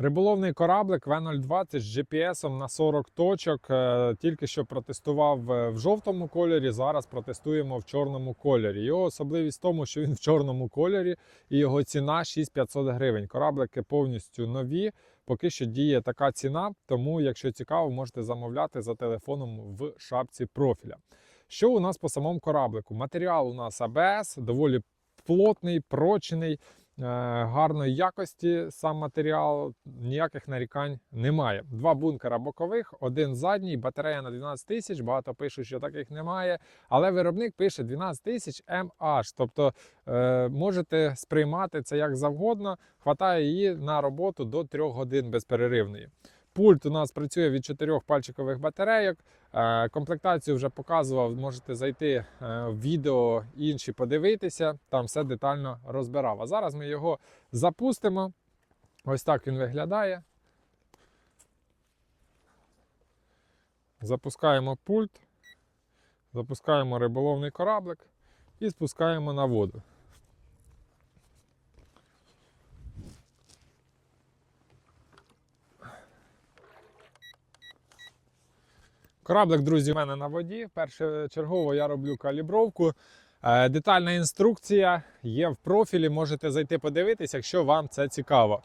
Риболовний кораблик В020 з GPS на 40 точок. Е, Тільки що протестував е, в жовтому кольорі. Зараз протестуємо в чорному кольорі. Його особливість в тому, що він в чорному кольорі і його ціна 6500 гривень. Кораблики повністю нові. Поки що діє така ціна, тому, якщо цікаво, можете замовляти за телефоном в шапці профіля. Що у нас по самому кораблику? Матеріал у нас АБС, доволі плотний, прочений. Е, гарної якості сам матеріал, ніяких нарікань немає. Два бункера бокових, один задній, батарея на 12 тисяч. Багато пишуть, що таких немає. Але виробник пише 12 тисяч MH. Тобто е, можете сприймати це як завгодно. Хватає її на роботу до 3 годин безперервної. Пульт у нас працює від 4 пальчикових батарейок. Е, Комплектацію вже показував, можете зайти е, в відео інші подивитися, там все детально розбирав. А зараз ми його запустимо. Ось так він виглядає. Запускаємо пульт, запускаємо риболовний кораблик і спускаємо на воду. Кораблик, друзі, у мене на воді. Першочергово я роблю калібровку. Е, Детальна інструкція є в профілі. Можете зайти подивитись, якщо вам це цікаво.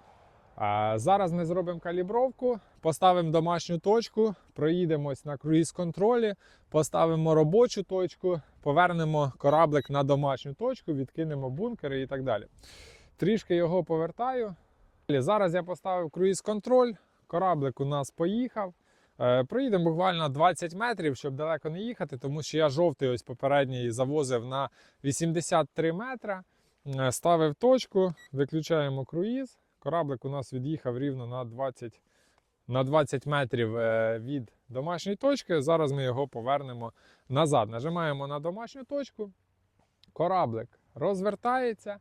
Е, Зараз ми зробимо калібровку, поставимо домашню точку, проїдемось на круїз-контролі, поставимо робочу точку, повернемо кораблик на домашню точку, відкинемо бункери і так далі. Трішки його повертаю. Зараз я поставив круїз-контроль, кораблик у нас поїхав. Е, Проїдемо буквально 20 метрів, щоб далеко не їхати, тому що я жовтий ось попередній завозив на 83 метра. Е, Ставив точку, виключаємо круїз. Кораблик у нас від'їхав рівно на 20, на 20 метрів е, від домашньої точки. Зараз ми його повернемо назад. Нажимаємо на домашню точку. Кораблик розвертається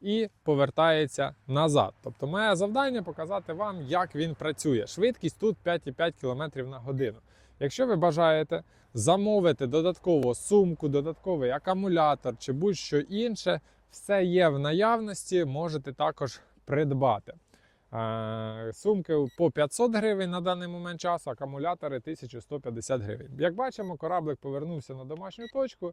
і повертається назад. Тобто, моє завдання показати вам, як він працює. Швидкість тут 5,5 км на годину. Якщо ви бажаєте замовити додатково сумку, додатковий акумулятор чи будь-що інше, все є в наявності, можете також придбати. Е, Сумки по 500 гривень на даний момент часу, акумулятори 1150 гривень. Як бачимо, кораблик повернувся на домашню точку,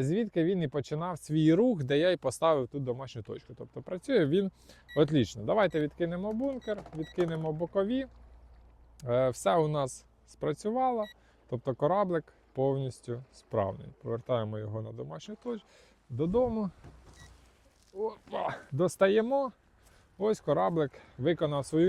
звідки він і починав свій рух, де я й поставив тут домашню точку. Тобто працює він отлично. Давайте відкинемо бункер, відкинемо бокові. Е, Все у нас спрацювало. Тобто кораблик повністю справний. Повертаємо його на домашню точку додому. Опа, достаємо. Ось кораблик виконав свою